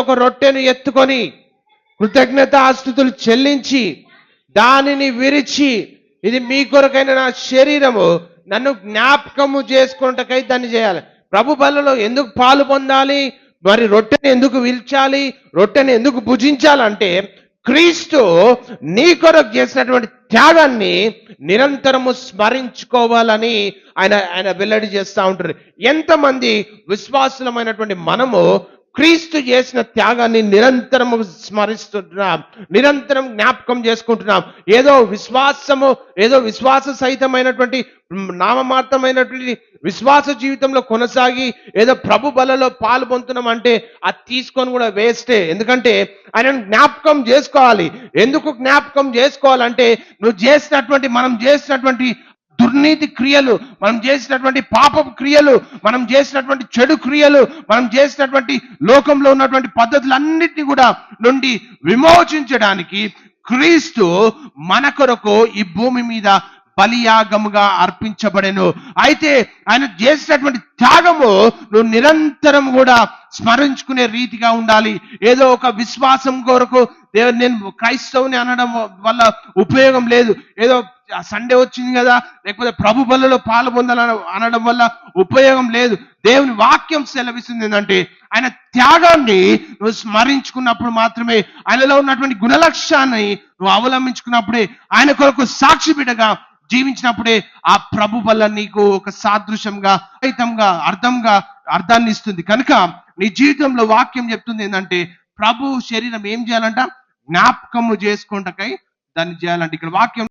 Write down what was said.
ఒక రొట్టెను ఎత్తుకొని కృతజ్ఞత ఆస్తుతులు చెల్లించి దానిని విరిచి ఇది మీ కొరకైన నా శరీరము నన్ను జ్ఞాపకము చేసుకున్నటకై దాన్ని చేయాలి. ప్రభు బలలో ఎందుకు పాలు పొందాలి? మరి రొట్టెని ఎందుకు విల్చాలి? రొట్టెని ఎందుకు భుజించాలంటే క్రీస్తు నీ కొరకు చేసినటువంటి త్యాగాన్ని నిరంతరము స్మరించుకోవాలని ఆయన ఆయన వెల్లడి చేస్తూ ఉంటారు. ఎంతమంది విశ్వాసులమైనటువంటి మనము క్రీస్తు చేసిన త్యాగాన్ని నిరంతరము స్మరిస్తున్నాం. నిరంతరం జ్ఞాపకం చేసుకుంటున్నాం. ఏదో విశ్వాసము ఏదో విశ్వాస సహితమైనటువంటి నామమాత్రమైనటువంటి విశ్వాస జీవితంలో కొనసాగి ఏదో ప్రభు బలలో పాలు పొందుతున్నాం అంటే అది తీసుకొని కూడా వేస్టే. ఎందుకంటే ఆయనను జ్ఞాపకం చేసుకోవాలి. ఎందుకు జ్ఞాపకం చేసుకోవాలంటే నువ్వు చేసినటువంటి మనం చేసినటువంటి దుర్నీతి క్రియలు మనం చేసినటువంటి పాపపు క్రియలు మనం చేసినటువంటి చెడు క్రియలు మనం చేసినటువంటి లోకంలో ఉన్నటువంటి పద్ధతులన్నిటిని కూడా నుండి విమోచించడానికి క్రీస్తు మన కొరకు ఈ భూమి మీద బలియాగముగా అర్పించబడెను. అయితే ఆయన చేసినటువంటి త్యాగము నువ్వు నిరంతరం కూడా స్మరించుకునే రీతిగా ఉండాలి. ఏదో ఒక విశ్వాసం కొరకు నేను క్రైస్తవుని అనడం వల్ల ఉపయోగం లేదు. ఏదో సండే వచ్చింది కదా లేకపోతే ప్రభు బలలో పాలు పొందాలని అనడం వల్ల ఉపయోగం లేదు. దేవుని వాక్యం సెలవిస్తుంది ఏంటంటే ఆయన త్యాగాన్ని నువ్వు స్మరించుకున్నప్పుడు మాత్రమే ఆయనలో ఉన్నటువంటి గుణలక్ష్యాన్ని నువ్వు అవలంబించుకున్నప్పుడే ఆయన కొరకు సాక్షి బిడ్డగా జీవించినప్పుడే ఆ ప్రభు వల్ల నీకు ఒక సాదృశ్యంగా రహితంగా అర్థంగా అర్థాన్ని ఇస్తుంది. కనుక నీ జీవితంలో వాక్యం చెప్తుంది ఏంటంటే ప్రభు శరీరం ఏం చేయాలంట? జ్ఞాపకము చేసుకుంటకై దాన్ని చేయాలంటే. ఇక్కడ వాక్యం